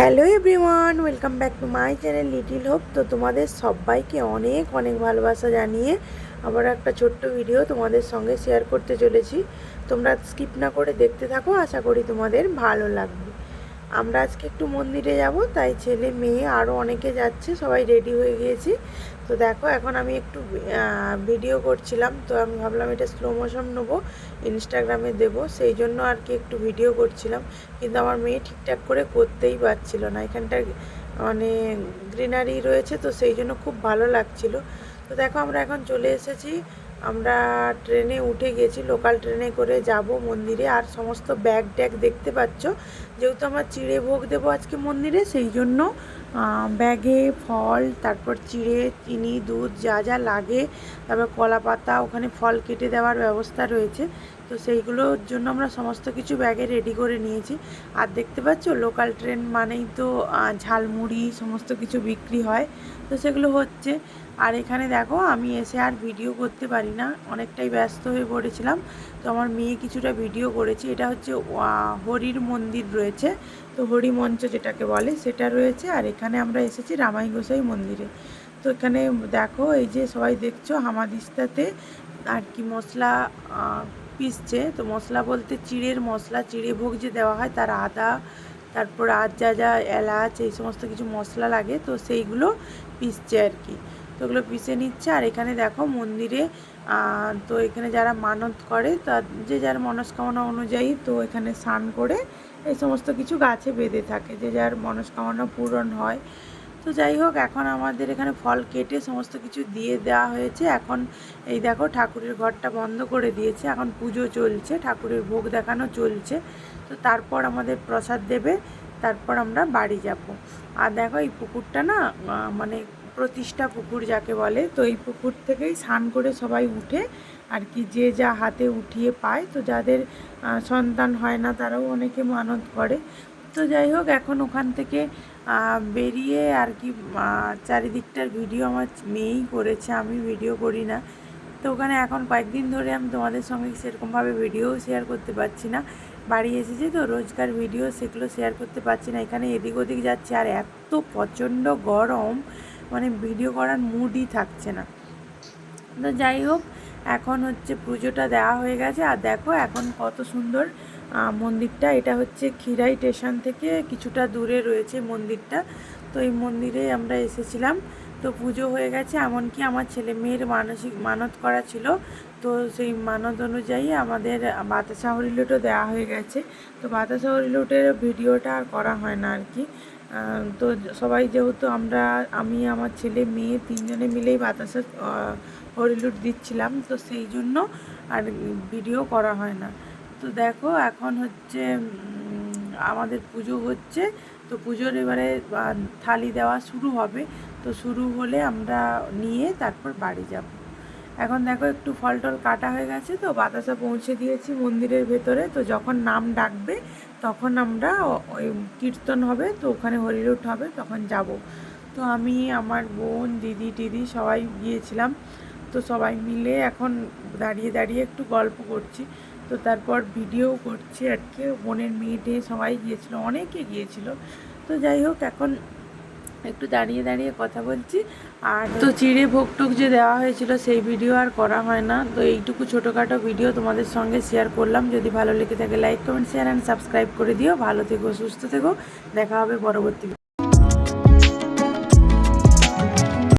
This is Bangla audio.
Hello everyone, welcome back to my channel little hope. তো তোমাদের সবাইকে অনেক অনেক ভালোবাসা জানিয়ে আবার একটা ছোট্ট ভিডিও তোমাদের সঙ্গে শেয়ার করতে চলেছি। তোমরা স্কিপ না করে দেখতে থাকো, আশা করি তোমাদের ভালো লাগবে। আমরা আজকে একটু মন্দিরে যাব, তাই ছেলে, মেয়ে আরও অনেকে যাচ্ছে, সবাই রেডি হয়ে গিয়েছি। তো দেখো, এখন আমি একটু ভিডিও করছিলাম, তো আমি ভাবলাম এটা স্লো মোশন নেব ইনস্টাগ্রামে দেব, সেই জন্য আর কি একটু ভিডিও করছিলাম। কিন্তু আমার মেয়ে ঠিকঠাক করে করতেই পারছিল না এখানটা মানে গ্রিনারি রয়েছে, তো সেই জন্য খুব ভালো লাগছিল। তো দেখো, আমরা এখন চলে এসেছি আমরা ট্রেনে উঠে গেছি লোকাল ট্রেনে করে যাব মন্দিরে। আর সমস্ত ব্যাগ ট্যাগ দেখতে পাচ্ছ, যেহেতু আমার চিড়ে ভোগ দেবো আজকে মন্দিরে, সেই জন্য ব্যাগে ফল, তারপর চিড়ে, চিনি, দুধ যা যা লাগে, তারপর কলা পাতা ওখানে ফল কেটে দেওয়ার ব্যবস্থা রয়েছে। তো সেইগুলোর জন্য আমরা সমস্ত কিছু ব্যাগে রেডি করে নিয়েছি। আর দেখতে পাচ্ছ লোকাল ট্রেন মানেই তো ঝালমুড়ি, সমস্ত কিছু বিক্রি হয়। তো সেগুলো হচ্ছে। আর এখানে দেখো, আমি এসে আর ভিডিও করতে পারি না। অনেকটাই ব্যস্ত হয়ে পড়েছিলাম। তো আমার মেয়ে কিছুটা ভিডিও করেছে। এটা হচ্ছে হরির মন্দির রয়েছে। তো হরি মঞ্চ যেটাকে বলে, সেটা রয়েছে। আর এখানে আমরা এসেছি রামাই গোসাই মন্দিরে। তো এখানে দেখো, এই যে সবাই দেখছ, হামাদিস্তাতে আর কি মশলা পিসছে। তো মশলা বলতে চিড়ের মশলা, চিড়ে ভোগ যে দেওয়া হয়, তার আদা, তারপর আজ যা যা এলাচ, এই সমস্ত কিছু মশলা লাগে, তো সেইগুলো পিসছে আর কি। তো ওগুলো পিষে নিচ্ছে। আর এখানে দেখো মন্দিরে তো এখানে যারা মানত করে তার যে যার মনস্কামনা অনুযায়ী তো এখানে স্নান করে এই সমস্ত কিছু গাছে বেঁধে থাকে, যে যার মনস্কামনা পূরণ হয়। তো যাই হোক, এখন আমাদের এখানে ফল কেটে সমস্ত কিছু দিয়ে দেওয়া হয়েছে। এখন এই দেখো ঠাকুরের ঘরটা বন্ধ করে দিয়েছে। এখন পুজো চলছে, ঠাকুরের ভোগ দেখানো চলছে। তো তারপর আমাদের প্রসাদ দেবে, তারপর আমরা বাড়ি যাব। আর দেখো এই পুকুরটা না মানে প্রতিষ্ঠা পুকুর যাকে বলে, তো এই পুকুর থেকেই স্নান করে সবাই উঠে আর কি যে যা হাতে উঠিয়ে পায়। তো যাদের সন্তান হয় না তারাও অনেকে মানত করে। তো যাই হোক, এখন ওখান থেকে বেরিয়ে আর কি চারিদিকটার ভিডিও আমার মেয়েই করেছে, আমি ভিডিও করি না। তো ওখানে এখন কয়েকদিন ধরে আমি তোমাদের সঙ্গে সেরকমভাবে ভিডিও শেয়ার করতে পারছি না। বাড়ি এসেছি তো, রোজকার ভিডিও সেগুলো শেয়ার করতে পারছি না। এখানে এদিক ওদিক যাচ্ছে আর এত প্রচণ্ড গরম। মানে ভিডিও করার মুডই থাকছে না। তো যাই হোক, এখন হচ্ছে পুজোটা দেওয়া হয়ে গেছে। আর দেখো, এখন কত সুন্দর মন্দিরটা। এটা হচ্ছে খিরাই স্টেশন থেকে কিছুটা দূরে রয়েছে মন্দিরটা। তো এই মন্দিরে আমরা এসেছিলাম। তো পুজো হয়ে গেছে, এমনকি আমার ছেলে মেয়ের মানসিক, মানত করা ছিল। তো সেই মানত অনুযায়ী আমাদের বাতাসা হরিলুটও দেওয়া হয়ে গেছে। তো বাতাসা হরিলুটের ভিডিওটা আর করা হয় না আর কি। তো সবাই যেহেতু আমরা, আমি, আমার ছেলে, মেয়ে তিনজনে মিলেই বাতাসা হরিলুট দিচ্ছিলাম, তো সেই জন্য আর ভিডিও করা হয় না। তো দেখো, এখন হচ্ছে আমাদের পুজো হচ্ছে, তো পুজোর এবারে থালি দেওয়া শুরু হবে, তো শুরু হলে আমরা নিয়ে তারপর বাড়ি যাব। এখন দেখো একটু ফল টল কাটা হয়ে গেছে তো বাতাসা পৌঁছে দিয়েছি মন্দিরের ভেতরে। তো যখন নাম ডাকবে, তখন আমরা ওই কীর্তন হবে, তো ওখানে হরিলুট হবে, তখন যাব। তো আমি, আমার বোন, দিদি, টিদি সবাই গিয়েছিলাম। তো সবাই মিলে এখন দাঁড়িয়ে দাঁড়িয়ে একটু গল্প করছি। তো তারপর ভিডিও করছি আর কি। বোনের মেয়েটে সবাই গিয়েছিল, অনেকে গিয়েছিল। তো যাই হোক, এখন একটু দাঁড়িয়ে দাঁড়িয়ে কথা বলছি। আর তো চিড়ে ভোগ টোক যে দেওয়া হয়েছিল সেই ভিডিও আর করা হয় না। তো এইটুকু ছোটোখাটো ভিডিও তোমাদের সঙ্গে শেয়ার করলাম। যদি ভালো লেগে থাকে like comment share and subscribe করে দিও। ভালো থেকো, সুস্থ থেকো। দেখা হবে পরবর্তী